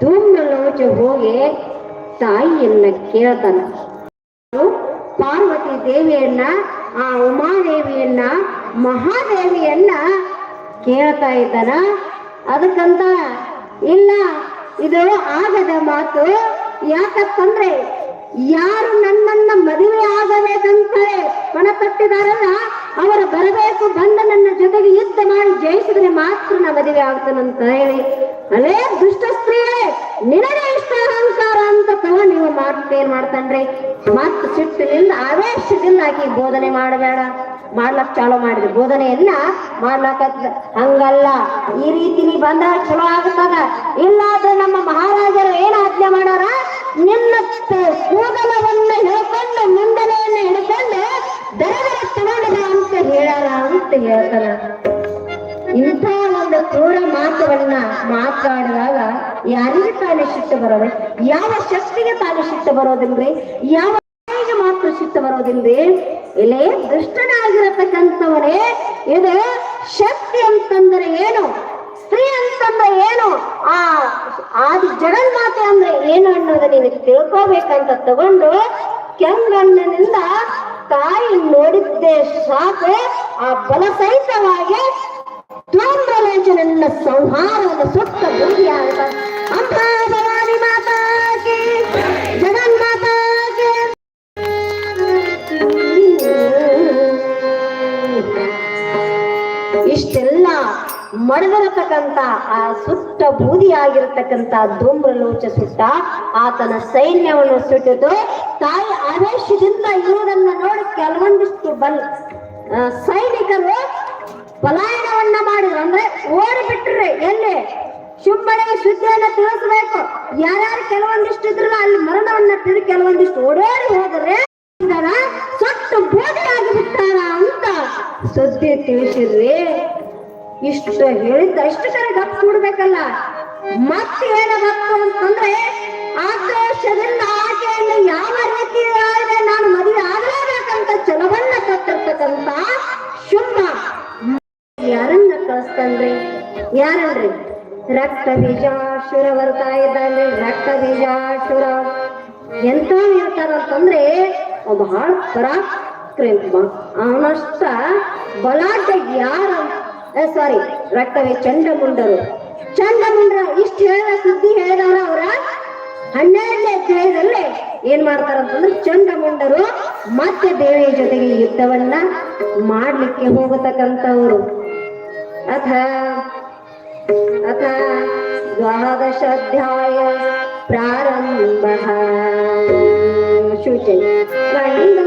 ಧೂಮ್ರಲೋಚ ಹೋಗಿ ತಾಯಿಯನ್ನ ಕೇಳ್ತಾನ. ಪಾರ್ವತಿ ದೇವಿಯನ್ನ, ಆ ಉಮಾದೇವಿಯನ್ನ, ಮಹಾದೇವಿಯನ್ನ ಕೇಳ್ತಾ ಇದ್ದಾನ. ಅದಕ್ಕಂತ, ಇಲ್ಲ, ಇದು ಆಗದ ಮಾತು ಯಾಕಂತಂದ್ರೆ, ಯಾರು ನನ್ನನ್ನ ಮದುವೆ ಆಗಬೇಕಂತಾರೆ ಪಣ ತಟ್ಟಿದಾರಲ್ಲ, ಅವರು ಬರಬೇಕು ಬಂದ ನನ್ನ ಜೊತೆಗೆ ಯುದ್ಧ ಮಾಡಿ ಜಯಿಸಿದ್ರೆ ಮಾತ್ರ ನಾ ಮದುವೆ ಆಗ್ತಾನಂತ ಹೇಳಿ ಅಲೇ ದುಷ್ಟ ಸ್ತ್ರೀಯೇ ನಿನಗೆ ಇಷ್ಟ ಅಹಂಕಾರ ಅಂತ ತವ ನೀವು ಮಾತು ಏನ್ ಮಾಡ್ತಾನ್ರಿ? ಮತ್ ಸಿಟ್ಟಿನಿಂದ ಆವೇಶದಿಂದ ಆಕಿ ಬೋಧನೆ ಮಾಡಬೇಡ. ಮಾಡ್ಲಕ್ ಚಾಲು ಮಾಡಿದ್ರು ಬೋಧನೆಯನ್ನ ಮಾಡ್ಲಕ್ಕ ಹಂಗಲ್ಲ. ಈ ರೀತಿ ನೀ ಬಂದಾಗ ಚಲೋ ಆಗುತ್ತದ? ಇಲ್ಲಾದ್ರೆ ನಮ್ಮ ಮಹಾರಾಜರು ಏನ್ ಆಜ್ಞೆ ಮಾಡಾರ? ನಿನ್ನ ಕೂದಲವನ್ನ ಮಾತಾಡಿದಾಗ ಯಾರಿಗೆ ತಾನೇ ಶಿಕ್ಷೆ ಬರೋದೆ? ಯಾವ ಶಕ್ತಿಗೆ ತಾನೇ ಶಿಕ್ಷೆ ಬರೋದಿಲ್ರಿ? ಯಾವ ಮಾತ್ರ ಶಿಕ್ಷೆ ಬರೋದಿಲ್ರಿ? ಇಲ್ಲಿ ದುಷ್ಟನಾಗಿರತಕ್ಕಂಥವನೇ ಇದು ಶಕ್ತಿ ಅಂತಂದ್ರೆ ಏನು? ಸ್ತ್ರೀ ಅಂತಂದ್ರೆ ಏನು? ಆ ಆದಿ ಜಗನ್ಮಾತೆ ಅಂದ್ರೆ ಏನು ಅನ್ನೋದು ನೀವು ತಿಳ್ಕೋಬೇಕಂತ ತಗೊಂಡು ಕೆಂಗಣ್ಣಿನಿಂದ ತಾಯಿ ನೋಡಿದ್ದೆ ಸಾಕು, ಆ ಬಲ ಸಹಿತವಾಗಿ ಧೂಮ್ರಲೋಚನನ್ನ ಸೌಹಾರದ ಸುತ್ತ ಬೂದಿ ಅಂತ ಭವಾನಿ ಇಷ್ಟೆಲ್ಲ ಮಡದಿರತಕ್ಕಂತ ಆ ಸುಟ್ಟ ಬೂದಿಯಾಗಿರತಕ್ಕಂತ ಧೂಮ್ರಲೋಚ ಸುಟ್ಟ ಆತನ ಸೈನ್ಯವನ್ನು ಸುಟ್ಟಿತು. ತಾಯಿ ಆವೇಶದಿಂದ ಇರುವುದನ್ನ ನೋಡಿ ಕೆಲವೊಂದಿಷ್ಟು ಬಲ್ ಸೈನಿಕರು ಪಲಾಯನವನ್ನ ಮಾಡಿದ್ರು. ಅಂದ್ರೆ ಓಡಿ ಬಿಟ್ರಿ ಎಲ್ಲಿ? ಶುಂಭನಿಗೆ ಶುದ್ಧಿಯನ್ನ ತಿಳಿಸ್ಬೇಕು. ಯಾರ್ಯಾರು ಕೆಲವೊಂದಿಷ್ಟು ಇದ್ರಲ್ಲ, ಅಲ್ಲಿ ಮರಣವನ್ನ ತಿಳಿ ಕೆಲವೊಂದಿಷ್ಟು ಓಡೋಡಿ ಹೋದ್ರೆ ಸೊಟ್ಟು ಬೋಧೆಯಾಗಿ ಬಿಟ್ಟಾರ ಅಂತ ಸುದ್ದಿ ತಿಳಿಸಿದ್ರಿ ಇಷ್ಟು ಹೇಳಿದ್ದ, ಇಷ್ಟು ಕರೆ ಗಪ್ ಕೂಡ್ಬೇಕಲ್ಲ. ಮತ್ತೆ ಏನಬೇಕು ಅಂತಂದ್ರೆ, ಆಕ್ರೋಶದಿಂದ ಆಕೆಯನ್ನು ಯಾವ ರೀತಿ ಆದ್ರೆ ನಾನು ಮದುವೆ ಆಗಲೇಬೇಕಂತ ಚಲವನ್ನ ಕಟ್ಟಿರ್ತಕ್ಕಂತ ಶುಂಭ. ಯಾರನ್ನ ಕಳಿಸ್ತಂದ್ರಿ ಯಾರನ್ರಿ ರಕ್ತ ಬೀಜಾಶುರ ಬರ್ತಾ ಇದ್ದಾನೆ ರಕ್ತ ಬೀಜಾಶುರ ಎಂತ ಇರ್ತಾರಂತಂದ್ರೆ ಅವ ಬಹಳ ಪರಾಕ್ರಮ ಅವನಷ್ಟ ಬಲಾಢ್ಯ ಯಾರ ಸಾರಿ ರಕ್ತವೇ ಚಂಡಮುಂಡರು. ಚಂಡಮುಂಡ್ರ, ಇಷ್ಟ ಹೇಳಿದ ಸುದ್ದಿ ಹೇಳಿದವರ ಅವರ? ಹನ್ನೆರಡನೇ ಅಧ್ಯಾಯದಲ್ಲಿ ಏನ್ ಮಾಡ್ತಾರಂತಂದ್ರೆ, ಚಂಡಮುಂಡರು ಮತ್ತೆ ದೇವಿಯ ಜೊತೆಗೆ ಯುದ್ಧವನ್ನ ಮಾಡ್ಲಿಕ್ಕೆ ಹೋಗತಕ್ಕಂಥವ್ರು. ಅಥ ಅಥ ದ್ವಾದಶಾಧ್ಯಾಯ ಪ್ರಾರಂಭ ಶುಚಿ ಗಂಡು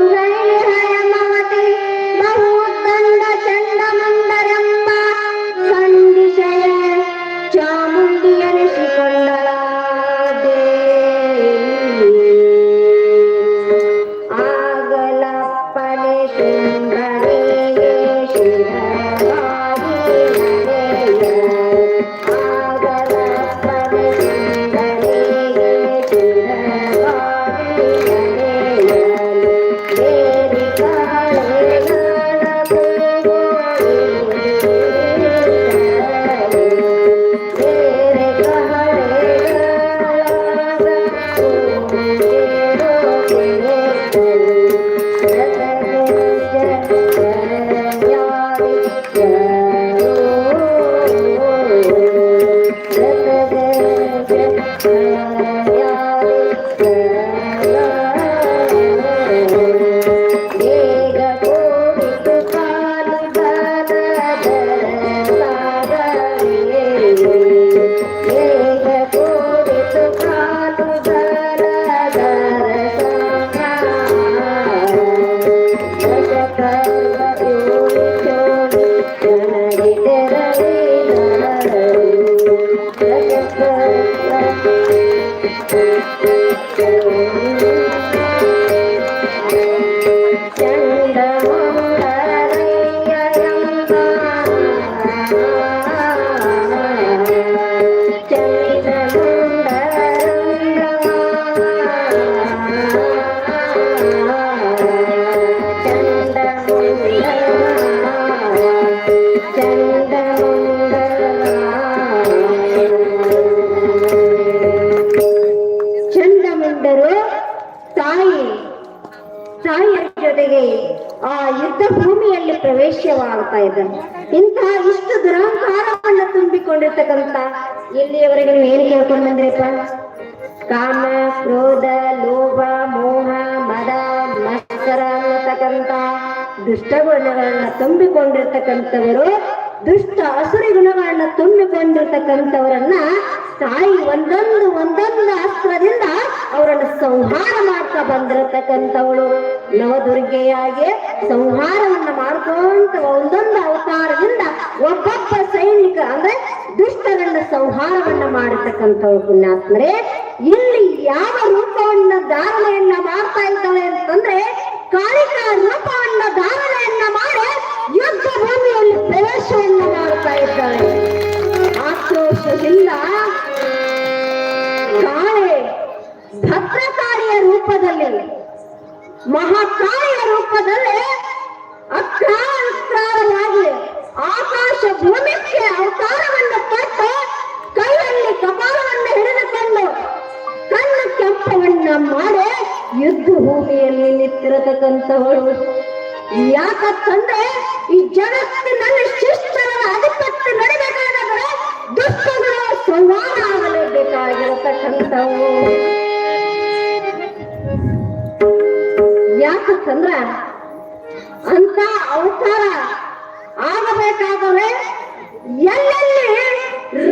ಭೂಮಿಯಲ್ಲಿ ಇದೆ. ಇಂತಹ ಇಷ್ಟು ದುರಹಂಕಾರವನ್ನ ತುಂಬಿಕೊಂಡಿರ್ತಕ್ಕಂತ ಇಲ್ಲಿಯವರೆಗೆ ನೀವು ಏನ್ ಕೇಳ್ಕೊಂಡು ಬಂದ್ರಿಪ್ಪ? ಕಾಮ, ಕ್ರೋಧ, ಲೋಭ, ಮೋಹ, ಮದ, ಮತ್ಸರ ಅನ್ನತಕ್ಕಂತ ದುಷ್ಟಗುಣಗಳನ್ನ ತುಂಬಿಕೊಂಡಿರ್ತಕ್ಕಂಥವರು ದುಷ್ಟ ಅಸುರಿ ಗುಣಗಳನ್ನ ತುಂಬಿಕೊಂಡಿರ್ತಕ್ಕಂಥವರನ್ನ ತಾಯಿ ಒಂದೊಂದು ಒಂದೊಂದು ಅಸ್ತ್ರದಿಂದ ಅವರನ್ನು ಸಂಹಾರ ಮಾಡ್ತಾ ಬಂದಿರತಕ್ಕಂಥವಳು. ನವದುರ್ಗೆಯಾಗಿ ಸಂಹಾರವನ್ನ ಮಾಡ್ಕೊಂತ ಒಂದೊಂದು ಅವತಾರದಿಂದ ಒಬ್ಬೊಬ್ಬ ಸೈನಿಕ, ಅಂದ್ರೆ ದುಷ್ಟರನ್ನ ಸಂಹಾರವನ್ನ ಮಾಡಿರ್ತಕ್ಕಂಥವಳು ಪುಣ್ಯಾತ್ಮರೇ. ಇಲ್ಲಿ ಯಾವ ರೂಪವನ್ನ ಧಾರಣೆಯನ್ನ ಮಾಡ್ತಾ ಇದ್ದಾಳೆ ಅಂತಂದ್ರೆ ಕಾಳಿಕಾ ರೂಪವನ್ನ ಧಾರಣೆಯನ್ನ ಪ್ರವೇಶವನ್ನ ಮಾಡ್ತಾ ಇದ್ದಾಳೆ ಆಕ್ರೋಶದಿಂದ ಕಾಳೆ ಭದ್ರಕಾಳಿಯ ರೂಪದಲ್ಲಿ ಮಹಾಕಾಳಿಯ ರೂಪದಲ್ಲಿ ಅಕ್ರಾಂತರವಾಗಿ ಆಕಾಶ ಭೂಮಿಗೆ ಅವತಾರವನ್ನು ಕೊಟ್ಟು ಕೈಯಲ್ಲಿ ಕಪಾಲವನ್ನು ಹಿಡಿದುಕೊಂಡು ಕಣ್ಣು ಕೆಂಪವನ್ನ ಮಾಡಿ ಯುದ್ಧ ಭೂಮಿಯಲ್ಲಿ ನಿಂತಿರತಕ್ಕಂಥವಳು ಯಾಕಂತಂದ್ರೆ ಈ ಜಗತ್ತಿನಲ್ಲಿ ಶಿಷ್ಟರ ಅಧಿಪತ್ಯ ನಡಿಬೇಕಾದ್ರೆ ದುಷ್ಟಗಳ ಸಂವಾದ ಆಗಲೇಬೇಕಾಗಿರತಕ್ಕಂಥವು ಯಾಕಂದ್ರ ಅಂತ ಅವತಾರ ಆಗಬೇಕಾದರೆ ಎಲ್ಲೆಲ್ಲಿ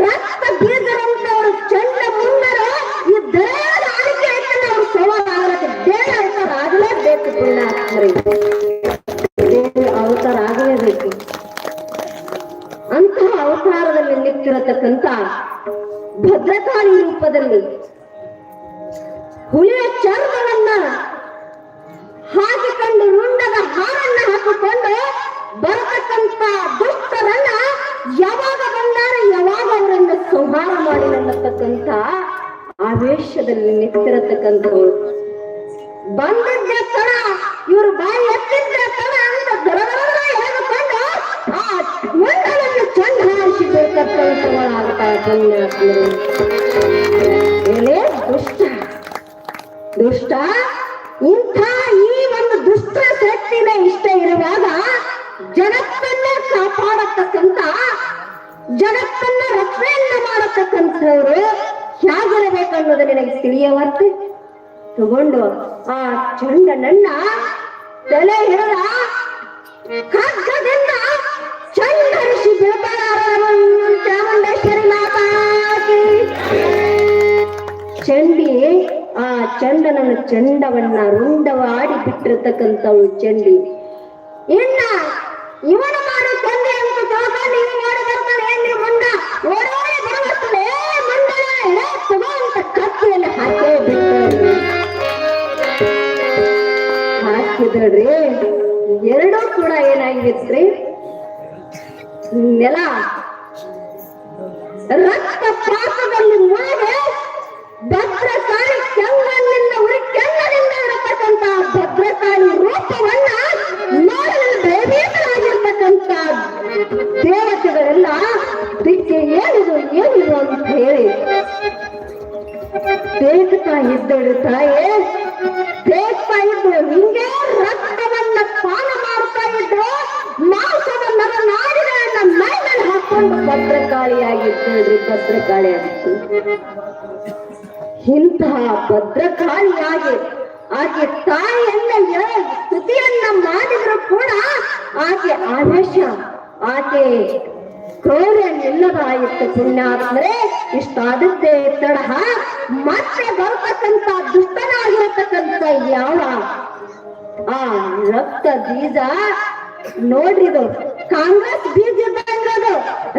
ರಕ್ತ ಬೀಜರಂತವರು ಚಂಡ ಮುಂದರ ಈ ದೇಹದ ಆಳಿಕೆ ಅಂತ ಅವ್ರು ಸವಾಲ ಆಗಲಕ್ಕೆ ದೇಹ ಅವತಾರ ಆಗಲೇಬೇಕು ಅವತಾರದಲ್ಲಿ ನಿಂತಿರತಕ್ಕಂತ ಭದ್ರಕಾಳಿ ರೂಪದಲ್ಲಿ ಹುಲಿಯ ಚರ್ಮವನ್ನ ಹಾಕಿಕೊಂಡು ರುಂಡದ ಹಾರನ್ನ ಹಾಕಿಕೊಂಡು ಬರತಕ್ಕಂತ ದುಷ್ಟರನ್ನ ಯಾವಾಗ ಬಂದಾರ ಯಾವಾಗ ಅವರನ್ನ ಸಂಹಾರ ಮಾಡಿ ಅನ್ನತಕ್ಕಂತ ಆವೇಶದಲ್ಲಿ ನಿಂತಿರತಕ್ಕಂಥವ್ರು. ಬಂದಿದ್ದ ತಡ, ಇವರು ಬಾಯಿ ಎತ್ತಿದ್ದ ತಡ ಅಂತ ಹೇಳಿಕೊಂಡು ಆ ಮಂಡಲನ್ನು ದುಷ್ಟ. ದುಷ್ಟ? ಇಂಥ ಈ ಒಂದು ದುಷ್ಟ ಶಕ್ತಿನ ಇಷ್ಟ ಇರುವಾಗ ಜಗತ್ತನ್ನ ಕಾಪಾಡತಕ್ಕಂತ ಜಗತ್ತನ್ನ ರಕ್ಷಣೆಯನ್ನ ಮಾಡತಕ್ಕಂಥವ್ರು ಹೇಗಿರಬೇಕನ್ನೋದು ನಿನಗೆ ತಿಳಿಯವತ್ತೆ ತಗೊಂಡು ಆ ಚಂಡನನ್ನ ರುಂಡವಾಡಿ ಬಿಟ್ಟಿರ್ತಕ್ಕಂಥವಳು ಚಂಡಿ ಇನ್ನ ಇವನು ಮಾಡೋ ತಂದೆ ಅಂತ ತಿಳ್ಕೊಂಡು ಇವ ಮಾಡಿ, ಬರ್ತಾನೆ ಏನ್ರಿ ಮುಂದ. ಓಡೋಡಿ ತಗೋ ಅಂತ ಹಾಕೇ ಎರಡೂ ಕೂಡ ಏನಾಗಿತ್ರಿ ತಾಯೇ ದೇಖ್ತಾ ಇದ್ರು ಹಿಂಗೆ ರಕ್ತವನ್ನ ಪಾನ ಮಾಡ್ತಾ ಇದ್ರು ಮಾಂಸದ ನರ ನಾಡಿಗಳನ್ನ ಮೈಮೇಲೆ ಹಾಕೊಂಡು ಹಾಕೊಂಡು ಭದ್ರಕಾಳಿ ಆಗಿತ್ತು. ಇಂತಹ ಭದ್ರಕಾಳಿಯಾಗಿ ಆಕೆ ತಾಯಿಯನ್ನ ಸ್ತುತಿಯನ್ನ ಮಾಡಿದ್ರು ಕೂಡ ಆಕೆ ಆವೇಶ. ಆಕೆ ಕ್ರೌರ್ಯ ಪುಣ್ಯ ಅಂದ್ರೆ ಇಷ್ಟಾದದ್ದೇ ತಡಹ, ಮತ್ತೆ ಬರತಕ್ಕಂತ ದುಷ್ಟನಾಗಿರತಕ್ಕಂತ ಯಾವ? ಆ ರಕ್ತ ಬೀಜ ನೋಡ್ರಿ ಇದು. ಕಾಂಗ್ರೆಸ್ ಬೀಜ ಇದ್ದಂಗದು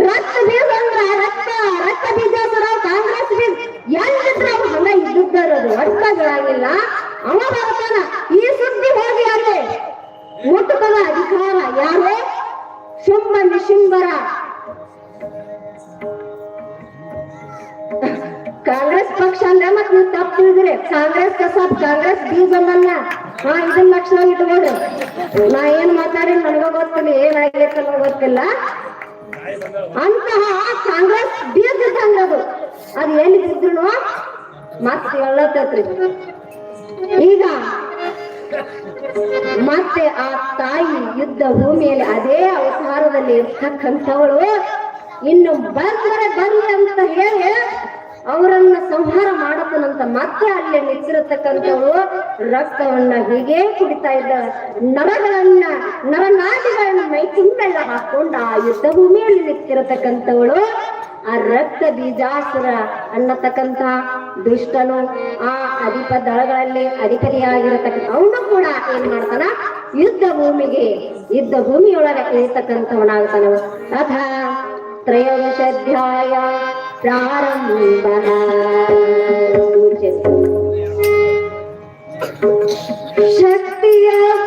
ರಕ್ತ ಬೀಜ ಅಂದ್ರ ರಕ್ತ ರಕ್ತ ಬೀಜ ಅಂದ್ರ ಕಾಂಗ್ರೆಸ್ ಬೀಜ. ಎಲ್ಲಿದ್ರ ಅವ ಹಣ ಇದ್ದಿದ್ದಾರದು ಅರ್ಥಗಳಾಗಿಲ್ಲ. ಅವ ಬರ್ತಾನ. ಈ ಸುದ್ದಿ ಹೋಗಿ ಅಲ್ಲಿ. ಮುಟ್ಟುಕದ ಅಧಿಕಾರ ಯಾರು? ಶುಂಭ ನಿಶುಂಭರ ಕಾಂಗ್ರೆಸ್ ಪಕ್ಷ ಅಂದ್ರೆ ಮತ್ ನೀವು ತಪ್ಪು ತಿಳಿದ್ರಿ. ಕಾಂಗ್ರೆಸ್ ಕಸಾಬ್ ಕಾಂಗ್ರೆಸ್ ಬೀಜ ಹಾ ಇದನ್ನ ಲಕ್ಷಣ ಇಟ್ಕೊಡ್ರಿ ನಾ ಏನ್ ಮಾತಾಡಿ ನನಗ ಗೊತ್ತಿಲ್ಲ ಏನಾಗೈತೆ ಅನ್ನೋ ಗೊತ್ತಿಲ್ಲ. ಅಂತಹ ಕಾಂಗ್ರೆಸ್ ಬೀಜ ಅದು ಅದ್ ಎಲ್ಲಿ ಬಿದ್ರು ಮತ್ ಹೇಳತ್ತೈತ್ರಿ ಈಗ ಮತ್ತೆ ಆ ತಾಯಿ ಯುದ್ಧ ಭೂಮಿಯಲ್ಲಿ ಅದೇ ಅವತಾರದಲ್ಲಿ ಇರ್ತಕ್ಕಂಥವಳು ಇನ್ನು ಬಂದ್ರೆ ಬರ್ಲಿ ಅಂತ ಹೇಳಿ ಅವರನ್ನ ಸಂಹಾರ ಮಾಡತನಂತ ಮತ್ತೆ ಅಲ್ಲಿ ನಿಂತಿರತಕ್ಕಂಥವಳು ರಕ್ತವನ್ನ ಹೀಗೆ ಕುಡಿತಾ ಇದ್ದ ನರಗಳನ್ನ ನರನಾಡಿಗಳನ್ನ ಮೈ ತುಂಬೆಲ್ಲ ಹಾಕೊಂಡು ಆ ಯುದ್ಧ ಭೂಮಿಯಲ್ಲಿ ನಿಂತಿರತಕ್ಕಂಥವಳು. ಆ ರಕ್ತ ಬೀಜಾಸುರ ಅನ್ನತಕ್ಕಂತ ದುಷ್ಟನು ಆ ಅಧಿಪ ದಳಗಳಲ್ಲಿ ಅಧಿಕಾರಿಯಾಗಿರತಕ್ಕ ಅವನು ಕೂಡ ಏನ್ ಮಾಡ್ತಾನ? ಯುದ್ಧ ಭೂಮಿಗೆ, ಯುದ್ಧ ಭೂಮಿಯೊಳಗೆ ಇರತಕ್ಕಂಥವನಾಗ್ತಾನ ಅಥ त्रयोदशाध्याय प्रारम्भः शक्त्या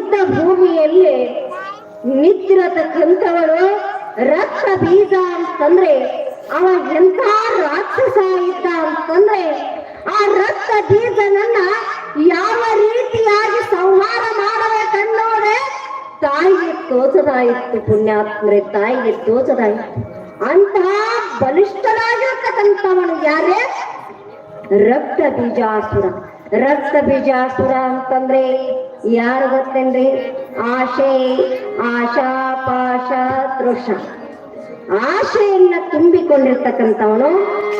ಯುದ್ಧ ಭೂಮಿಯಲ್ಲಿ ನಿದ್ರತಕ್ಕಂಥವಳು, ರಕ್ತ ಬೀಜ ಅಂತಂದ್ರೆ ಅವ ಎಂತ ರಾಕ್ಷಸ ಇದ್ದ ಅಂತಂದ್ರೆ ಆ ರಕ್ತ ಬೀಜನನ್ನ ಯಾವ ರೀತಿಯಾಗಿ ಸಂಹಾರ ಮಾಡಬೇಕನ್ನೋದೆ ತಾಯಿಗೆ ತೋಚದಾಯಿತು ಪುಣ್ಯಾತ್ಮರೆ, ತಾಯಿಗೆ ತೋಚದಾಯಿತು ಅಂತಹ ಬಲಿಷ್ಠನಾಗಿರ್ತಕ್ಕಂಥವನು ಯಾರೇ? ರಕ್ತ ಬೀಜಾಸುರ. ರಕ್ತ ಬೀಜಾಸುರ ಅಂತಂದ್ರೆ ಯಾರು ಗೊತ್ತೇನ್ರಿ? ಆಶೆ, ಆಶಾ, ಪಾಶ, ತೃಷ. ಆಶೆಯನ್ನ ತುಂಬಿಕೊಂಡಿರ್ತಕ್ಕಂಥವನು,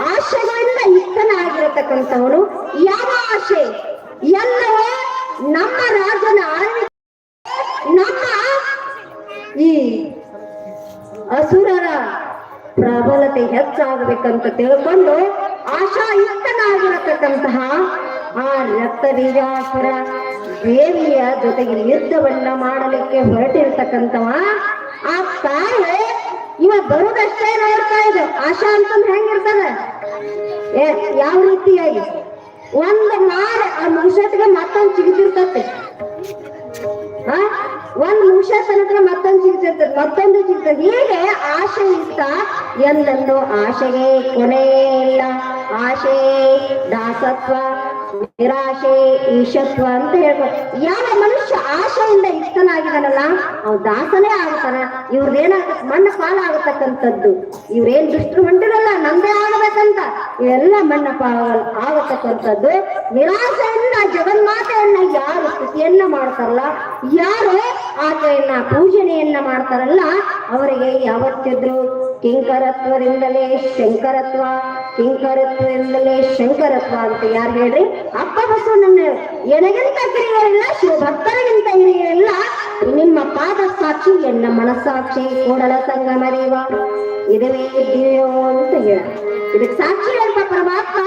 ಆಶೆಗಳಿಂದ ಯುಕ್ತನಾಗಿರತಕ್ಕಂಥವನು ಯಾವ ಆಶೆ? ಎಲ್ಲವೂ ನಮ್ಮ ರಾಜನ ನಮ್ಮ ಈ ಅಸುರರ ಪ್ರಬಲತೆ ಹೆಚ್ಚಾಗಬೇಕಂತ ತಿಳ್ಕೊಂಡು ಆಶಾಯುಕ್ತನಾಗಿರತಕ್ಕಂತಹ ಆ ರಕ್ತ ದೇವಿಯ ಜೊತೆಗೆ ಯುದ್ಧವನ್ನ ಮಾಡಲಿಕ್ಕೆ ಹೊರಟಿರ್ತಕ್ಕಂಥವ ಆ ತಾಯಿ ಇವ ಬರುದಷ್ಟೇ ನೋಡ್ತಾ ಇದೆ. ಆಶಾ ಅಂತಂದ್ರೆ ಹೆಂಗಿರ್ತದ ಯಾವ ರೀತಿಯಾಗಿ? ಒಂದು ಮಾರ, ಆ ಮನುಷ್ಯತ್ಗೆ ಮತ್ತೊಂದು ಚಿಗಿತಿರ್ತತೆ ಆ? ಒಂದ್ ನಿಮಿಷ ತನಕ ಮತ್ತೊಂದು ಸಿಗ್ತದೆ ಮತ್ತೊಂದು ಸಿಗ್ತದೆ ಹೀಗೆ ಆಶೆ ಇಷ್ಟ ಎಂದನ್ನು ಆಶೆಗೆ ಕೊನೆಯೇ ಇಲ್ಲ. ಆಶೆ, ದಾಸತ್ವ ನಿರಾಶೆ ಈಶತ್ವ ಅಂತ ಹೇಳ್ಬೋದು. ಯಾವ ಮನುಷ್ಯ ಆಶೆಯಿಂದ ಇಷ್ಟನಾಗಿದ್ದಾನಲ್ಲ ಅವ್ ದಾಸನೇ ಆಗ್ತಾನ. ಮಣ್ಣ ಪಾಲ ಆಗತಕ್ಕಂಥದ್ದು ಇವ್ರೇನ್ ದುಷ್ಟರು ಹೊಂಟಿರಲ್ಲ ನಮ್ದೇ ಆಗಬೇಕಂತ. ಇವೆಲ್ಲ ಮಣ್ಣ ಪಾಲ ಆಗತಕ್ಕಂಥದ್ದು. ನಿರಾಶೆಯಿಂದ ಜಗನ್ಮಾತೆಯನ್ನ ಯಾರು ಸ್ತುತಿಯನ್ನ ಮಾಡ್ತಾರಲ್ಲ, ಯಾರು ಆಕೆಯನ್ನ ಪೂಜನೆಯನ್ನ ಮಾಡ್ತಾರಲ್ಲ, ಅವರಿಗೆ ಯಾವತ್ತಿದ್ರು ಕಿಂಕರತ್ವದಿಂದಲೇ ಶಂಕರತ್ವ ಕಿಂಕರತ್ವದಿಂದಲೇ ಶಂಕರತ್ವ ಅಂತ ಯಾರು ಹೇಳ್ರಿ ಅಪ್ಪ ಬಸವನನ್ನ ಎನಗಿಂತ ಕಿರಿಯರಿಲ್ಲ ಶಿವಭಕ್ತರಿಗಿಂತ ಹಿರಿಯರಿಲ್ಲ ನಿಮ್ಮ ಪಾದ ಸಾಕ್ಷಿ ಎನ್ನ ಮನಸ್ಸಾಕ್ಷಿ ಕೂಡಲ ಸಂಗಮ ದೇವ ಇದುವೇ ದಿವ್ಯೋ ಅಂತ ಹೇಳ ಇದಕ್ಕೆ ಸಾಕ್ಷಿ ಅಂತ ಪರಮಾತ್ಮ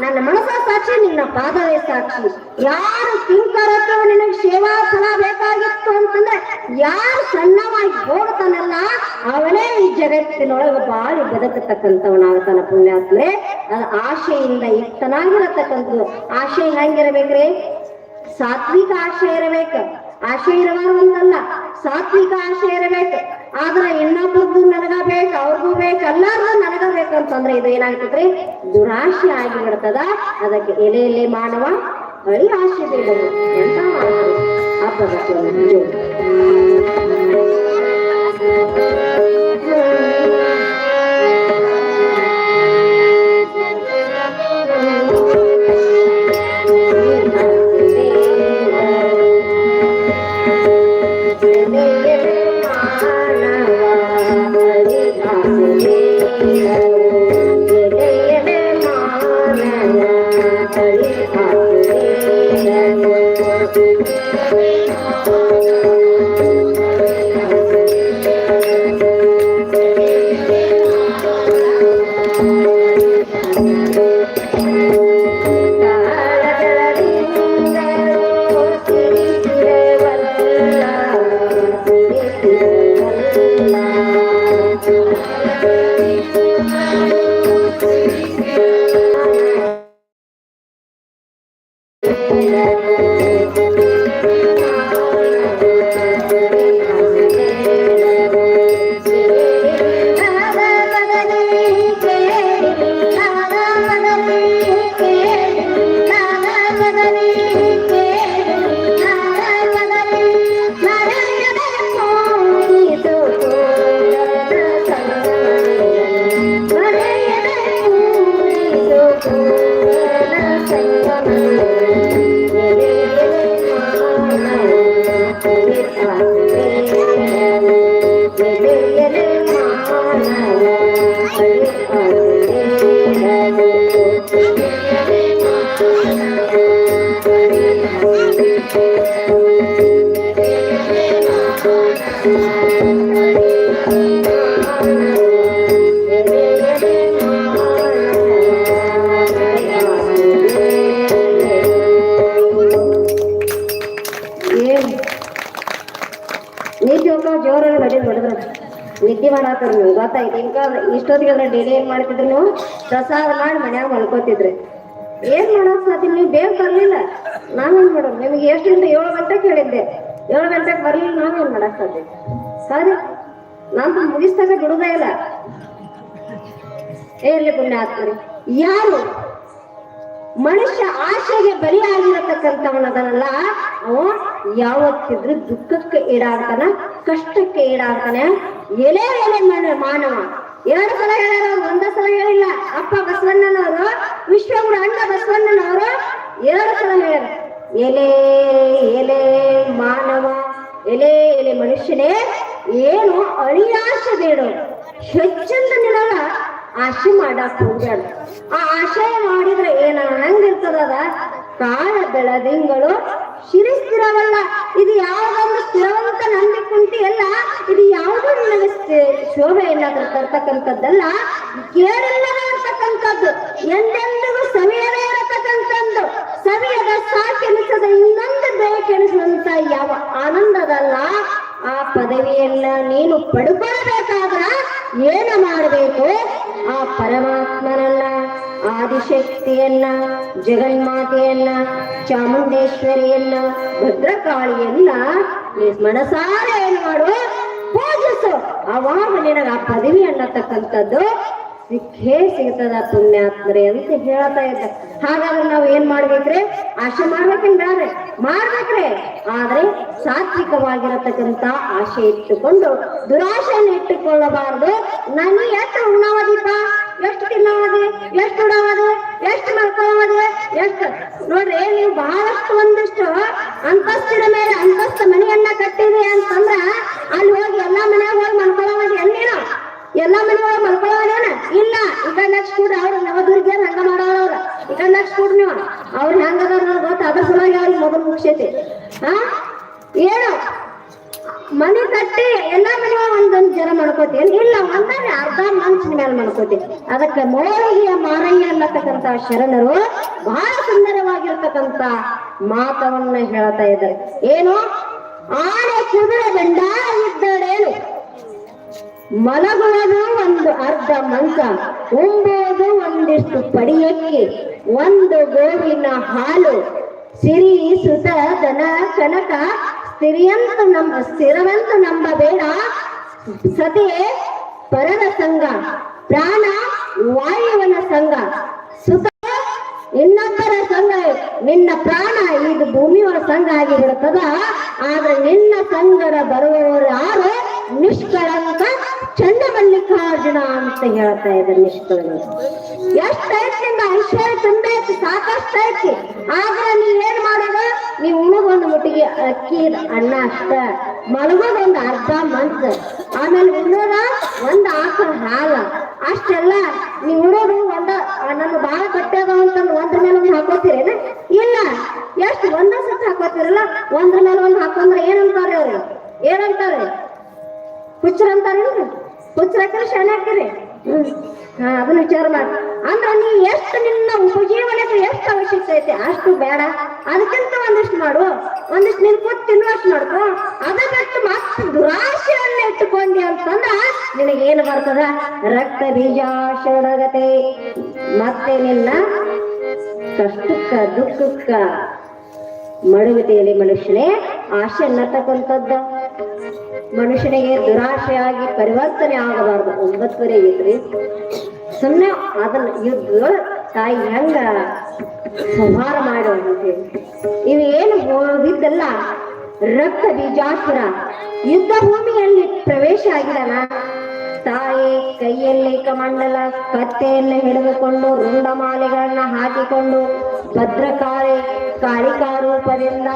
ನನ್ನ ಮನಸ್ಸ ಸಾಕ್ಷಿ, ನಿನ್ನ ಪಾದವೇ ಸಾಕ್ಷಿ. ಯಾರು ಕಿಂಕರತ್ವ ನಿನಗೆ ಸೇವಾ ಫಲ ಬೇಕಾಗಿತ್ತು ಅಂತಂದ್ರೆ ಯಾರು ಸಣ್ಣವಾಗಿ ಹೋಗ್ತಾನಲ್ಲ ಅವನೇ ಈ ಜಗತ್ತಿನೊಳಗೆ ಬಾಳಿ ಬದುಕತಕ್ಕಂಥವನಾಗ್ತಾನ ಪುಣ್ಯಾತ್ಮರೆ ಅದು ಆಶೆಯಿಂದ ಯುಕ್ತನಾಗಿರತಕ್ಕಂಥದ್ದು ಆಶೆ ಹೆಂಗಿರಬೇಕ್ರಿ? ಸಾತ್ವಿಕ ಆಶೆ ಇರಬೇಕು. ಆಶೆ ಇರಬಾರ್ದಂತಲ್ಲ ಸಾತ್ವಿಕ ಆಶೆ ಇರಬೇಕು ಆದ್ರೆ ಇನ್ನೊಬ್ಬರಿಗೂ ನನಗ ಬೇಕು ಅವ್ರಿಗೂ ಬೇಕು ಎಲ್ಲಾರು ನನಗ ಬೇಕಂತಂದ್ರೆ ಇದು ಏನಾಗ್ತದ್ರಿ ದುರಾಶೆ ಆಗಿ ಬಿಡ್ತದ ಅದಕ್ಕೆ ಎಲೆ ಎಲೆ ಮಾನವ ಬಳಿ ಆಶೆ ಬೇಡವು ಎಂತ ಮಾಡ್ತಾರೆ? ಹಬ್ಬದ ಏನ್ ನಿದ್ದೆ ನೀವು ಏನ್ ಮಾಡ್ತಿದ್ರಿ ನೀವು ಪ್ರಸಾದ ಮಾಡಿ ಮನ್ಯಾಗ ಮಲ್ಕೋತಿದ್ರಿ ಏನ್ ಮಾಡೋಕ್ ಸಾಧ್ಯ? ನೀವು ಬೇಗ ಬರ್ಲಿಲ್ಲ. ನಾವೇನ್ ಮಾಡೋದು? ನಿಮ್ಗೆ ಎಷ್ಟು ಏಳು ಗಂಟೆ ಹೇಳಿದ್ದೆ ಏಳು ಗಂಟೆಗೆ ಬರ್ಲಿಲ್ಲ ನಾವೇನ್ ಮಾಡಕ್ ಸಾಧ್ಯ? ಸರಿ ನಾನು ಮುಗಿಸ್ತಾಗ ಬಿಡುದೇ ಇಲ್ಲ. ಏ ಇರ್ಲಿ ಪುಣ್ಯ ಆಗ್ತಾರೆ ಯಾರು ಮನುಷ್ಯ ಆಶೆಗೆ ಬಲಿಯಾಗಿರತಕ್ಕಂಥವನದನಲ್ಲ ಅವ ಯಾವತ್ತಿದ್ರು ದುಃಖಕ್ಕೆ ಈಡಾಗ್ತಾನ, ಕಷ್ಟಕ್ಕೆ ಈಡಾಗ್ತಾನೆ. ಎಲೆ ಎಲೆ ಮಾನವ. ಎರಡು ಸಲ ಅವ್ರು ಒಂದ ಸಲ ಹೇಳಿಲ್ಲ. ಅಪ್ಪ ಬಸವಣ್ಣನವರು, ವಿಶ್ವಗುರು ಅಣ್ಣ ಬಸವಣ್ಣನವರು ಎರಡು ಸಲ ಹೇಳ್ಯಾರ ಎಲೆ ಎಲೆ ಮಾನವ, ಎಲೆ ಎಲೆ ಮನುಷ್ಯನೇ, ಏನು ಅಳಿಯಾಶೆ ಬೇಡ ಹೆಚ್ಚಂದ ನಿನಗ ಆಶೆ ಮಾಡಕ್ ಹೋಗ್ಬೇಡ ಆ ಆಶಯ ಮಾಡಿದ್ರೆ ಏನ ಹೆಂಗಿರ್ತದ ಕಾಳ ಬೆಳದಿಂಗಳು ಶಿರಿಸ್ತಿರವಲ್ಲ ಇದು ಯಾವುದೊಂದು ಸ್ಥಿರವಂತ ಕುಂಟಿ ಅಲ್ಲ. ಇದು ಯಾವುದೋ ನನಗೆ ಸ್ಥಿ- ಶೋಭೆ ಇಲ್ಲದ ತರ್ತಕ್ಕಂಥದ್ದಲ್ಲ. ಕೇಳಿಲ್ಲದೆ ಅಂತಕ್ಕಂಥದ್ದು. ಎಂದೆಂದಿಗೂ ಸಮಯವೇ ಇರತಕ್ಕಂಥದ್ದು. ಸವಿಯದ ಕೆಲಸದ ಇನ್ನೊಂದು ಬೇಕೆನಿಸುವಂತ ಯಾವ ಆನಂದದಲ್ಲ, ಆ ಪದವಿಯನ್ನ ನೀನು ಪಡ್ಕೊಳ್ಬೇಕಾದ್ರ ಏನು ಮಾಡಬೇಕು? ಆ ಪರಮಾತ್ಮನನ್ನ, ಆದಿಶಕ್ತಿಯನ್ನ, ಜಗನ್ಮಾತೆಯನ್ನ, ಚಾಮುಂಡೇಶ್ವರಿಯನ್ನ, ಭದ್ರಕಾಳಿಯನ್ನ ಮನಸಾರೆ ಏನ್ ಮಾಡು? ಪೂಜಿಸು. ಅವಾಗ ನಿನಗ ಆ ಪದವಿ ಅನ್ನತಕ್ಕಂಥದ್ದು ಸಿಕ್ಕೇ ಸಿಗ್ತದ ಪುಣ್ಯಾತ್ಮರೇ ಅಂತ ಹೇಳ್ತಾ ಇದ್ದ? ಹಾಗಾದ್ರೆ ನಾವು ಏನ್ ಮಾಡ್ಬೇಕ್ರಿ? ಆಶೆ ಮಾಡ್ಬೇಕಿನ್ ಬ್ಯಾಡ್ರಿ ಮಾಡ್ಬೇಕ್ರಿ. ಆದ್ರೆ ಸಾತ್ವಿಕವಾಗಿರತಕ್ಕಂತ ಆಶೆ ಇಟ್ಟುಕೊಂಡು, ದುರಾಶೆಯನ್ನು ಇಟ್ಟುಕೊಳ್ಳಬಾರದು. ನಾನು ಎಷ್ಟು ಉಣ್ಣಾವದಿಪ್ಪ ಎಷ್ಟು ತಿನ್ನೋದು ಎಷ್ಟು ಉಡೋದು ಎಷ್ಟು ಮಲ್ಕೊಳ್ಳೋದು ಎಷ್ಟು? ನೋಡ್ರಿ, ನೀವು ಬಹಳಷ್ಟು ಒಂದಿಷ್ಟು ಅಂತಸ್ತಿನ ಮೇಲೆ ಅಂತಸ್ತ ಮನೆಯನ್ನ ಕಟ್ಟಿದೆ ಅಂತಂದ್ರ ಅಲ್ಲಿ ಹೋಗಿ ಎಲ್ಲಾ ಮನ್ಯಾಗ ಹೋಗಿ ಮಲ್ಕೊಳ್ಳೋದು ಎಲ್ಲಿನ ಎಲ್ಲಾ ಮನೆ ಒಳಗೆ ಮಲ್ಕೊಳ್ಳೋನೇನ ಇಲ್ಲ. ಈಗ ನೆಕ್ಸ್ಟ್ ಕೂಡ ಅವ್ರ ನವದುರ್ಗ ಹಂಗ ಮಾಡೋರು ಈಗ ನೆಕ್ಸ್ಟ್ ಕೂಡ ನೀವು. ಅವ್ರ ಹಂಗದ ನನಗೆ ಗೊತ್ತ? ಅದ್ರ ಸಲುವಾಗಿ ಅವ್ರಿಗೆ ಮೊದಲು ಮುಗಿಸೈತಿ. ಹಾ? ಏನು? ಮನೆ ಕಟ್ಟಿ ಎಲ್ಲ ಮನೆ ಒಂದೊಂದು ಜನ ಮಾಡ್ಕೋತೀನಿ ಇಲ್ಲ ಒಂದನೇ ಅರ್ಧ ಮನ್ಸಿನ ಮೇಲೆ ಮಾಡ್ಕೋತೀನಿ ಅದಕ್ಕೆ ಮೋಹಿಯ ಮಾರಯ್ಯ ಅನ್ನತಕ್ಕಂತ ಶರಣರು ಬಹಳ ಸುಂದರವಾಗಿರ್ತಕ್ಕಂತ ಮಾತವನ್ನ ಹೇಳ್ತಾ ಇದ್ದಾರೆ. ಏನು? ಆನೆ ಕುದುರೆ ಗಂಡ ಇದ್ದಡೇನು ಮಲಗುವುದು ಒಂದು ಅರ್ಧ ಮಂಚ ಉಂಬೋದು ಒಂದಿಷ್ಟು ಪಡಿಯಕ್ಕೆ, ಒಂದು ಗೋವಿನ ಹಾಲು. ಸಿರಿ ಸುತ ದನ ಕನಕ ಸ್ಥಿರಿಯಂತು ನಮ್ಮ, ಸ್ಥಿರವಂತು ನಂಬಬೇಡ. ಸತಿ ಪರರ ಸಂಘ, ಪ್ರಾಣ ವಾಯುವನ ಸಂಘ. ಸುತ ಇನ್ನೊಬ್ಬರ ಸಂಘ, ನಿನ್ನ ಪ್ರಾಣ ಇದು ಭೂಮಿಯವರ ಸಂಘ ಆಗಿ ಬಿಡುತ್ತದ ಆದ್ರೆ ನಿನ್ನ ಸಂಗಡ ಬರುವವರು ಯಾರು? ನಿಷ್ಕಳಂಕ ಚಂಡಮಲ್ಲಿಕಾರ್ಜುನ ಅಂತ ಹೇಳ್ತಾ ಇದ್ದಾರೆ ನಿಷ್ಕಳಂಕ ಎಷ್ಟು ಐತಿಂದ ಐಶ್ವರ್ಯ ತುಂಬೈತಿ ಸಾಕಷ್ಟು ಐತಿ ಆದ್ರೆ ಏನ್ ಮಾಡೋದು? ನೀವು ಉಣಗೊಂದು ಮುಟ್ಟಿಗೆ ಅಕ್ಕಿ ಅನ್ನ ಅಷ್ಟ ಮಲಗೋದೊಂದು ಅರ್ಧ ಮಂತ್ ಆಮೇಲೆ ಉಣ್ಣೋದ ಒಂದ್ ಆಕಳ ಹಾಲ. ಅಷ್ಟೆಲ್ಲ ನೀವು ಉಣೋದು ಒಂದ ನನ್ನ ಬಾಳ ಬಟ್ಟೆ ಅಂತ ಒಂದ್ರ ಮೇಲೆ ಒಂದು ಹಾಕೋತೀರೇನ? ಇಲ್ಲ. ಎಷ್ಟ್ ಒಂದ ಸತ್ ಹಾಕೋತೀರಲ್ಲ, ಒಂದ್ರ ಮೇಲೆ ಒಂದ್ ಹಾಕೊಂಡ್ರೆ ಏನಂತಾರೆ ಅವ್ರು? ಏನಂತಾರೆ? ಹುಚ್ಚರ ಅಂತಾರೇನ್ರಿ ಹುಚ್ಚರ ಹಾಕಿರಿ ಶಾಲೆ ಹಾಕಿರಿ ಹ್ಮ್. ಹಾ, ಅದನ್ನ ವಿಚಾರ ಮಾಡಿ. ಅಂದ್ರ ನೀ ಎಷ್ಟು ನಿನ್ನ ಉಪಜೀವನಕ್ಕೆ ಎಷ್ಟು ಅವಶ್ಯಕತೆ ಐತಿ? ಅಷ್ಟು ಬೇಡ. ಅದಕ್ಕಿಂತ ಒಂದಿಷ್ಟು ಮಾಡು. ಒಂದಿಷ್ಟು ನಿನ್ ಕೂತ್ ತಿನ್ನುವಷ್ಟು ಮಾಡ್ಕೊ. ಅದ ಬಿಟ್ಟು ಮತ್ತೆ ದುರಾಶೆಯನ್ನ ಇಟ್ಟುಕೊಂಡಿ ಅಂತಂದ್ರ ನಿನಗೇನು ಬರ್ತದ? ರಕ್ತ ಬೀಜಾಶರಗತೆ ಮತ್ತೆ ನಿನ್ನ ಕಷ್ಟಕ್ಕ, ದುಃಖಕ್ಕ ಮಡುಗುತೆಯಲ್ಲಿ ಮನುಷ್ಯನೇ ಆಶೆ ಅನ್ನತಕ್ಕಂಥದ್ದ. ಮನುಷ್ಯನಿಗೆ ದುರಾಶೆಯಾಗಿ ಪರಿವರ್ತನೆ ಆಗಬಾರದು. ಒಂಬತ್ತುವರೆ ಇದ್ರಿ ಸುಮ್ಮನೆ ಅದನ್ನ ಯುದ್ಧ ತಾಯಿ ಹೆಂಗ ಸಂಹಾರ ಮಾಡುವಂತೆ ಇವು ಏನು ಹೋಗಿದ್ದಲ್ಲ, ರಕ್ತ ಬೀಜಾಸುರ, ಯುದ್ಧ ಭೂಮಿಯಲ್ಲಿ ಪ್ರವೇಶ ಆಗಿದನ ತಾಯಿ, ಕೈಯಲ್ಲಿ ಕಮಂಡಲ ಕತ್ತೆಯನ್ನು ಹಿಡಿದುಕೊಂಡು ರುಂಡಮಾಲೆಗಳನ್ನ ಹಾಕಿಕೊಂಡು ಭದ್ರಕಾಳಿ, ಕಾಳಿಕಾ ರೂಪದಿಂದ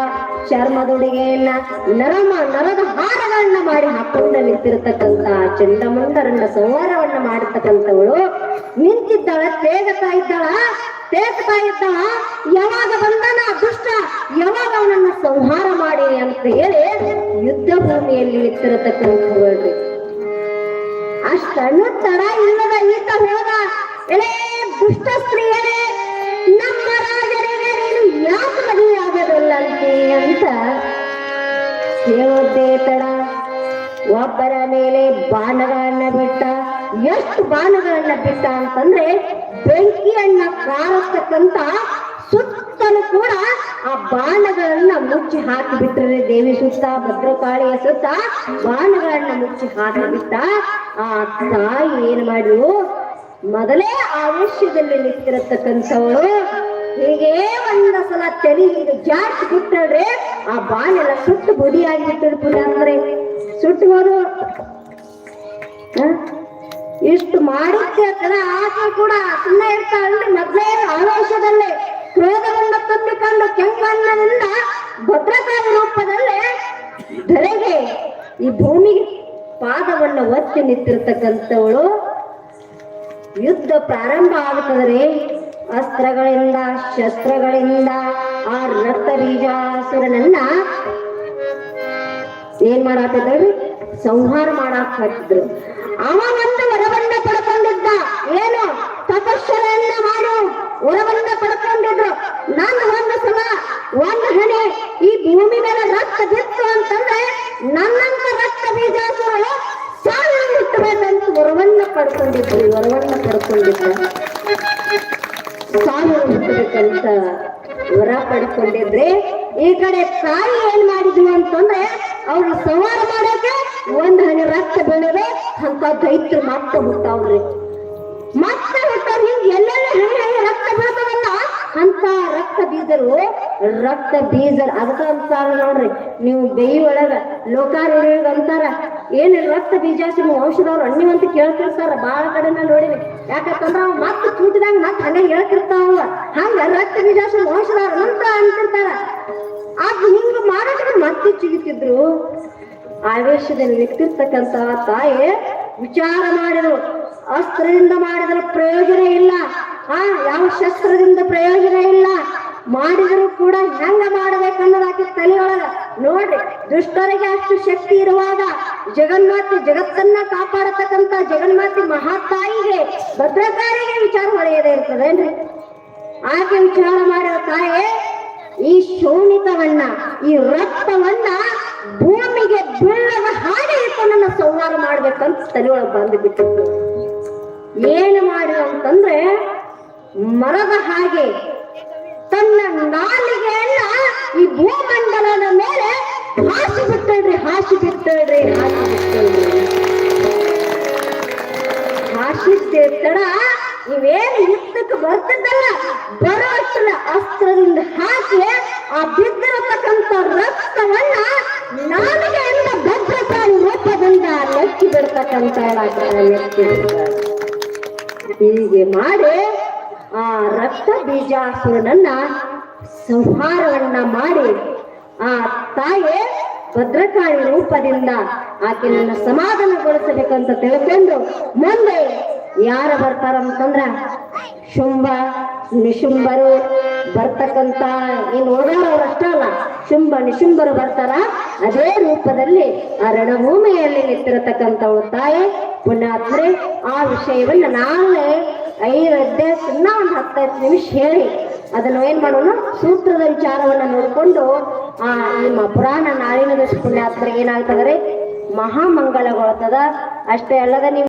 ಚರ್ಮದುಡಿಗೆಯನ್ನ ನರಮ, ನರದ ಹಾರಗಳನ್ನ ಮಾಡಿ ಹಾಕೊಂಡು ನಿಂತಿರತಕ್ಕಂತ ಚಂಡಮುಂಡರನ್ನ ಸಂಹಾರವನ್ನ ಮಾಡಿರ್ತಕ್ಕಂಥವಳು. ನಿಂತಿದ್ದಾಳ, ತೇಗತಾ ಇದ್ದಾಳ, ತೇಗ್ತಾ ಇದ್ದಾಳ. ಯಾವಾಗ ಬಂದನ ದುಷ್ಟ? ಯಾವಾಗ ಅವನನ್ನ ಸಂಹಾರ ಮಾಡಿ ಅಂತ ಹೇಳಿ ಯುದ್ಧ ಭೂಮಿಯಲ್ಲಿ ನಿಂತಿರತಕ್ಕಂಥವಳ್ರಿ ಅಷ್ಟನ್ನು ತಡ ಇಲ್ಲದ ಈತ ಹೋದ. ಎಳೆ ದುಷ್ಟ ಸ್ತ್ರೀಯರೇ ನಮ್ಮ ರಾಜರಿಗೆ ನೀನು ಯಾಕೆ ಮದುವೆಯಾಗದಲ್ಲಂತೆ ಅಂತ ಹೇಳೋದೇ ತಡ. ಒಬ್ಬರ ಮೇಲೆ ಬಾಣಗಳನ್ನ ಬಿಟ್ಟ. ಎಷ್ಟು ಬಾಣಗಳನ್ನ ಬಿಟ್ಟ ಅಂತಂದ್ರೆ ಬೆಂಕಿಯನ್ನ ಕಾರತಕ್ಕಂತ ಸುತ್ತಲೂ ಕೂಡ ಆ ಬಾಣಗಳನ್ನ ಮುಚ್ಚಿ ಹಾಕಿ ಬಿಟ್ರೆ ದೇವಿ ಸುತ್ತ, ಭದ್ರಕಾಳಿಯ ಸುತ್ತ, ಬಾಣಗಳನ್ನ ಮುಚ್ಚಿ ಹಾಕಿ ಬಿಟ್ಟ ಆ ತಾಯಿ ಏನ್ ಮಾಡಿದ್ರು ಮೊದಲೇ ಆವೇಶದಲ್ಲಿ ನಿಂತಿರತಕ್ಕಂಥವಳು. ಹೀಗೆ ಒಂದ ಸಲ ತಲೆ ಹೀಗೆ ಜಾಸ್ತಿ ಬಿಟ್ಟಳ್ರೆ ಆ ಬಾಣೆಲ್ಲ ಸುಟ್ಟು ಬುಡಿಯಾಗಿ ಬಿಟ್ಟರು ಪುಲ ಅಂದ್ರೆ ಸುಟ್ಟು ಹೋದ್ರು? ಇಷ್ಟು ಮಾಡಿದ್ದೆ ಕದ ಆಕೆ ಕೂಡ ಸುಮ್ಮನೆ ಇರ್ತಾಳೆ ಮೊದಲೇ ಆವೇಶದಲ್ಲೇ ಕ್ರೋಧವನ್ನ ತುಂಬಿಕೊಂಡು ಕೆಂಪನ್ನದಿಂದ ಭದ್ರತಾ ರೂಪದಲ್ಲೇ ಧರೆಗೆ ಈ ಭೂಮಿಗೆ ಪಾದವನ್ನು ಒತ್ತಿ ನಿಂತಿರ್ತಕ್ಕಂಥವಳು. ಯುದ್ಧ ಪ್ರಾರಂಭ ಆಗುತ್ತದೆ ಅಸ್ತ್ರಗಳಿಂದ, ಶಸ್ತ್ರಗಳಿಂದ ಆ ರಕ್ತ ಬೀಜಾಸುರನನ್ನ ಏನ್ ಮಾಡಾತಿದ್ರು ಸಂಹಾರ ಮಾಡಾಕ್ ಹಾಕಿದ್ರು ಅವ ಒಂದು ವರವನ್ನ ಪಡ್ಕೊಂಡಿದ್ದ ಏನು ತಪಶ್ಚರ್ಯನ್ನ ಮಾಡು. ವರವನ್ನ ಪಡ್ಕೊಂಡಿದ್ರು ನನ್ನ ಒಂದು ಸಲ, ಒಂದು ಹಣೆ ಈ ಭೂಮಿ ಮೇಲೆ ರಕ್ತ ಬಿತ್ತು ಅಂತಂದ್ರೆ ನನ್ನಂತ ರಕ್ತ ಬೀಜಾಸುರಳು ಸಾವಿರ ವರವನ್ನ ಪಡ್ಕೊಂಡಿದ್ರು ವರವನ್ನ ಪಡ್ಕೊಂಡಿದ್ರು. ಸಾವಿರ ಹುಟ್ಟಬೇಕಂತ ವರ ಪಡ್ಕೊಂಡಿದ್ರೆ ಈ ಕಡೆ ತಾಯಿ ಏನ್ ಮಾಡಿದ್ವಿ ಅಂತಂದ್ರೆ ಅವ್ರು ಸಂಹಾರ ಮಾಡೋಕೆ ಒಂದ್ ಹನಿ ರಕ್ತ ಬೆಳೆದ್ರೆ ಅಂತ ದೈತ್ರು ಮತ್ತೆ ಹುಟ್ಟಾವ್ರಿ. ಮತ್ತೆ ಎಲ್ಲೆಲ್ಲ ಹನಿ ರಕ್ತ ಬೀಳ್ತದಲ್ಲ ಅಂತ ರಕ್ತ ಬೀಜರು ರಕ್ತ ಬೀಜ ಅದಕ್ಕ ಅಂತಾರ ನೋಡ್ರಿ. ನೀವು ಬೇಯಿ ಒಳಗ ಲೋಕಾರೂಢ ಅಂತಾರ. ಏನ್ ರಕ್ತ ಬೀಜಾಸಿ ಔಷಧವ್ರು ಅಣ್ಣಿ ಅಂತ ಕೇಳ್ತಿರ್ತಾರ ಬಾಳ ಕಡೆ ನಾ ನೋಡಿನಿ. ಯಾಕಂದ್ರ ಅವ್ ಮತ್ತೆ ಚೂಟಿದಾಗ ಮತ್ತೆ ಹಂಗ ಹೇಳ್ತಿರ್ತಾವ ಹಂಗ ರಕ್ತ ಬೀಜಾಸಿ ಔಷಧವ್ರ ಅಂತ ಅಂತಿರ್ತಾರ. ಅದು ಹಿಂಗ ಮಾಡಿದ್ರೆ ಮತ್ತೆ ಚಿಗಿತಿದ್ರು. ಆವೇಶದಲ್ಲಿ ನಿಂತಿರ್ತಕ್ಕಂತಹ ತಾಯಿ ವಿಚಾರ ಮಾಡಿದ್ರು. ಅಸ್ತ್ರದಿಂದ ಮಾಡಿದ್ರ ಪ್ರಯೋಜನ ಇಲ್ಲ. ಆ, ಯಾವ ಶಸ್ತ್ರದಿಂದ ಪ್ರಯೋಜನ ಇಲ್ಲ? ಮಾಡಿದರೂ ಕೂಡ ಹೆಂಗ ಮಾಡ್ಬೇಕನ್ನೋದಾಕಿ ತಲೆಯೊಳಗ. ನೋಡ್ರಿ, ದುಷ್ಟರಿಗೆ ಅಷ್ಟು ಶಕ್ತಿ ಇರುವಾಗ ಜಗನ್ಮಾತೆ ಜಗತ್ತನ್ನ ಕಾಪಾಡತಕ್ಕಂತ ಜಗನ್ಮಾತೆ ಮಹಾತಾಯಿಗೆ ಭದ್ರಕಾರಿಗೆ ವಿಚಾರ ಹೊಳೆಯದೇ ಇರ್ತದೇನ್ರಿ ಆಕೆ ವಿಚಾರ ಮಾಡಿದ ತಾಯಿ, ಈ ಶೋಣಿತವನ್ನ, ಈ ರಕ್ತವನ್ನ ಭೂಮಿಗೆ ಬೀಳದ ಹಾಗೆ ನನ್ನ ಸಂಹಾರ ಮಾಡ್ಬೇಕಂತ ತಲೆಯೊಳಗೆ ಬಂದು ಬಿಟ್ಟಿತ್ತು. ಏನು ಮಾಡಿ ಅಂತಂದ್ರೆ ಮರದ ಹಾಗೆ ತನ್ನ ನಾಲಿಗೆಯನ್ನ ಈ ಭೂಮಂಡಲದ ಮೇಲೆ ಹಾಸಿ ಬಿಟ್ಟಳ್ರಿ ಹಾಸಿ ಬಿಟ್ಟಳ್ರಿ ಹಾಸಿ ಬಿಟ್ಟಳ್ರಿ. ಹಾಸಿದ್ದೆ ತಡ ಇವೇನು ಯುದ್ಧಕ್ಕೆ ಬರ್ತಿದ್ದಲ್ಲ ಬರೋ ಅಸ್ತ್ರದಿಂದ ಹಾಕಿ ಆ ಬಿದ್ದಿರತಕ್ಕಂತ ರಕ್ತವನ್ನ ನಾಲಿಗೆಯಿಂದ ಭದ್ರತಾ ರೂಪದಿಂದ ಲೆಕ್ಕಿ ಬಿಡ್ತಕ್ಕಂತ ವ್ಯಕ್ತಿ. ಹೀಗೆ ಮಾಡಿ ಆ ರಕ್ತ ಬೀಜಾಸುರನನ್ನ ಸಂಹಾರವನ್ನ ಮಾಡಿ ಆ ತಾಯಿ ಭದ್ರಕಾಳಿ ರೂಪದಿಂದ ಆಕೆ ನನ್ನ ಸಮಾಧಾನಗೊಳಿಸಬೇಕಂತ ತಿಳ್ಕೊಂಡು ಮುಂದೆ ಯಾರು ಬರ್ತಾರಂತಂದ್ರ ಶುಂಭ ನಿಶುಂಭರು ಬರ್ತಕ್ಕಂತ ಇನ್ನು ಉಳಿದವರು ಅಷ್ಟೇ ಅಲ್ಲ, ಶುಂಭ ನಿಶುಂಬರು ಬರ್ತಾರ. ಅದೇ ರೂಪದಲ್ಲಿ ಆ ರಣಭೂಮಿಯಲ್ಲಿ ನಿಂತಿರತಕ್ಕಂಥವ್ರ ತಾಯಿ ಪುಣ್ಯಾತ್ಮರೆ, ಆ ವಿಷಯವನ್ನ ನಾಳೆ ಐದು ಅಧ್ಯಾಯ ಒಂದು ಹತ್ತೈದು ನಿಮಿಷ ಹೇಳಿ. ಅದನ್ನು ಏನ್ ಮಾಡೋಣ? ಸೂತ್ರದ ವಿಚಾರವನ್ನ ನೋಡಿಕೊಂಡು ಆ ನಿಮ್ಮ ಪುರಾಣ ನಾಳಿನ ದಿವಸ ಪುಣ್ಯಾತ್ರಿ ಏನಾಗ್ತದ್ರಿ ಮಹಾಮಂಗಳಗೊಳ್ತದ. ಅಷ್ಟೇ ಅಲ್ಲದೆ ನೀವು